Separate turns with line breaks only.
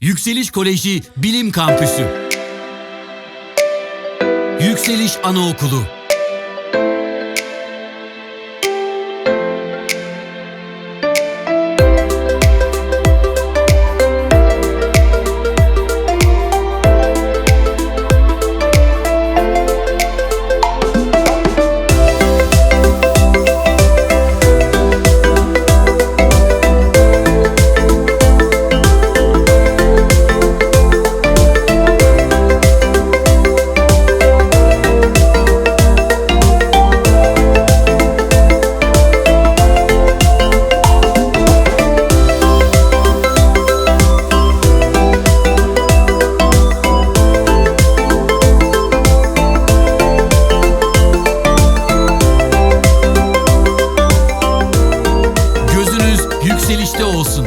Yükseliş Koleji Bilim Kampüsü. Yükseliş Anaokulu yükselişte olsun.